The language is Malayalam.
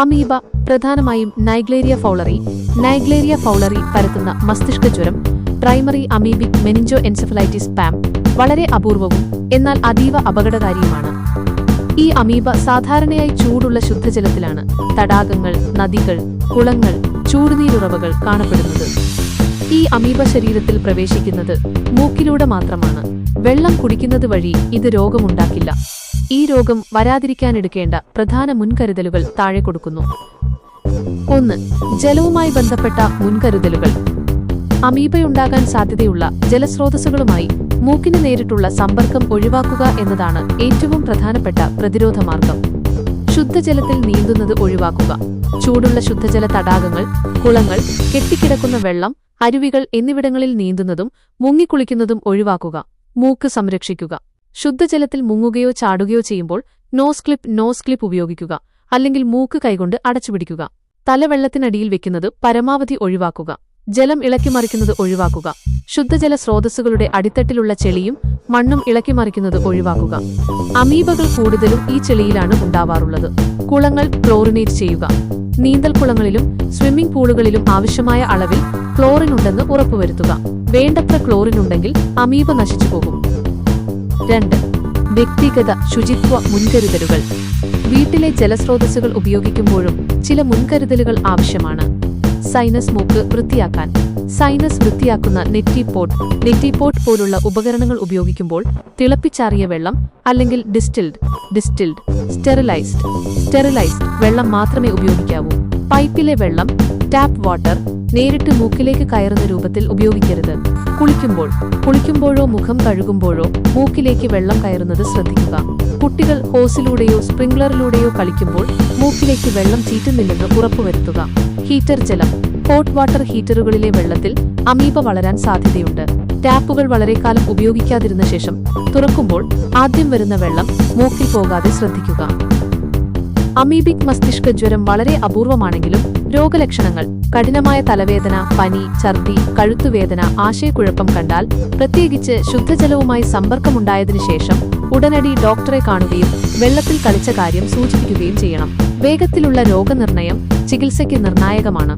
അമീബ പ്രധാനമായും നൈഗ്ലേരിയ ഫൗളറി. നൈഗ്ലേരിയ ഫൗളറി പരത്തുന്ന മസ്തിഷ്ക ജ്വരം primary amoebic meningoencephalitis PAM വളരെ അപൂർവവും എന്നാൽ അതീവ അപകടകാരിയുമാണ്. ഈ അമീബ സാധാരണയായി ചൂടുള്ള ശുദ്ധജലത്തിലാണ് തടാകങ്ങൾ നദികൾ കുളങ്ങൾ ചൂടുനീരുറവകൾ കാണപ്പെടുന്നത്. ഈ അമീബ ശരീരത്തിൽ പ്രവേശിക്കുന്നത് മൂക്കിലൂടെ മാത്രമാണ്. വെള്ളം കുടിക്കുന്നത് വഴി ഇത് രോഗമുണ്ടാക്കില്ല. ഈ രോഗം വരാതിരിക്കാനെടുക്കേണ്ട പ്രധാന മുൻകരുതലുകൾ താഴെ കൊടുക്കുന്നു. ഒന്ന് ജലവുമായി ബന്ധപ്പെട്ട മുൻകരുതലുകൾ. അമീബയുണ്ടാകാൻ സാധ്യതയുള്ള ജലസ്രോതസ്സുകളുമായി മൂക്കിന് നേരിട്ടുള്ള സമ്പർക്കം ഒഴിവാക്കുക എന്നതാണ് ഏറ്റവും പ്രധാനപ്പെട്ട പ്രതിരോധ മാർഗം ശുദ്ധജലത്തിൽ നീന്തുന്നത് ഒഴിവാക്കുക. ചൂടുള്ള ശുദ്ധജല തടാകങ്ങൾ കുളങ്ങൾ കെട്ടിക്കിടക്കുന്ന വെള്ളം അരുവികൾ എന്നിവിടങ്ങളിൽ നീന്തുന്നതും മുങ്ങിക്കുളിക്കുന്നതും ഒഴിവാക്കുക. മൂക്ക് സംരക്ഷിക്കുക. ശുദ്ധജലത്തിൽ മുങ്ങുകയോ ചാടുകയോ ചെയ്യുമ്പോൾ നോസ് ക്ലിപ്പ് നോസ് ക്ലിപ്പ് ഉപയോഗിക്കുക. അല്ലെങ്കിൽ മൂക്ക് കൈകൊണ്ട് അടച്ചുപിടിക്കുക തല വെള്ളത്തിനടിയിൽ വെക്കുന്നത് പരമാവധി ഒഴിവാക്കുക. ജലം ഇളക്കിമറിക്കുന്നത് ഒഴിവാക്കുക. ശുദ്ധജല സ്രോതസ്സുകളുടെ അടിത്തട്ടിലുള്ള ചെളിയും മണ്ണും ഇളക്കിമറിക്കുന്നത് ഒഴിവാക്കുക. അമീബകൾ കൂടുതലും ഈ ചെളിയിലാണ് ഉണ്ടാവാറുള്ളത്. കുളങ്ങൾ ക്ലോറിനേറ്റ് ചെയ്യുക. നീന്തൽക്കുളങ്ങളിലും സ്വിമ്മിംഗ് പൂളുകളിലും ആവശ്യമായ അളവിൽ ക്ലോറിൻ ഉണ്ടെന്ന് ഉറപ്പുവരുത്തുക. വേണ്ടത്ര ക്ലോറിൻ ഉണ്ടെങ്കിൽ അമീബ നശിച്ചുപോകും രണ്ട് വ്യക്തിഗത ശുചിത്വ മുൻകരുതലുകൾ. വീട്ടിലെ ജലസ്രോതസ്സുകൾ ഉപയോഗിക്കുമ്പോഴും ചില മുൻകരുതലുകൾ ആവശ്യമാണ്. സൈനസ് മൂക്ക് വൃത്തിയാക്കാൻ. സൈനസ് വൃത്തിയാക്കുന്ന നെറ്റിപ്പോട്ട് നെറ്റിപ്പോട്ട് പോലുള്ള ഉപകരണങ്ങൾ ഉപയോഗിക്കുമ്പോൾ തിളപ്പിച്ചാറിയ വെള്ളം അല്ലെങ്കിൽ ഡിസ്റ്റിൽഡ് ഡിസ്റ്റിൽഡ് സ്റ്റെറിലൈസ്ഡ് സ്റ്റെറിലൈസ്ഡ് വെള്ളം മാത്രമേ ഉപയോഗിക്കാവൂ. പൈപ്പിലെ വെള്ളം ടാപ്പ് വാട്ടർ നേരിട്ട് മൂക്കിലേക്ക് കയറുന്ന രൂപത്തിൽ ഉപയോഗിക്കരുത്. കുളിക്കുമ്പോൾ കുളിക്കുമ്പോഴോ മുഖം കഴുകുമ്പോഴോ മൂക്കിലേക്ക് വെള്ളം കയറുന്നത് ശ്രദ്ധിക്കുക. കുട്ടികൾ ഹോസിലൂടെയോ സ്പ്രിംഗ്ലറിലൂടെയോ കളിക്കുമ്പോൾ മൂക്കിലേക്ക് വെള്ളം ചീറ്റുന്നില്ലെന്ന് ഉറപ്പുവരുത്തുക. ഹീറ്റർ ജലം ഹോട്ട് വാട്ടർ ഹീറ്ററുകളിലെ വെള്ളത്തിൽ അമീബ വളരാൻ സാധ്യതയുണ്ട്. ടാപ്പുകൾ വളരെക്കാലം ഉപയോഗിക്കാതിരുന്ന ശേഷം തുറക്കുമ്പോൾ ആദ്യം വരുന്ന വെള്ളം മൂക്കിൽ പോകാതെ ശ്രദ്ധിക്കുക. അമീബിക് മസ്തിഷ്ക ജ്വരം വളരെ അപൂർവമാണെങ്കിലും രോഗലക്ഷണങ്ങൾ കഠിനമായ തലവേദന പനി ഛർദി കഴുത്തുവേദന ആശയക്കുഴപ്പം കണ്ടാൽ പ്രത്യേകിച്ച് ശുദ്ധജലവുമായി സമ്പർക്കമുണ്ടായതിനു ശേഷം ഉടനടി ഡോക്ടറെ കാണുകയും വെള്ളത്തിൽ കളിച്ച കാര്യം സൂചിപ്പിക്കുകയും ചെയ്യണം. വേഗത്തിലുള്ള രോഗനിർണയം ചികിത്സയ്ക്ക് നിർണായകമാണ്.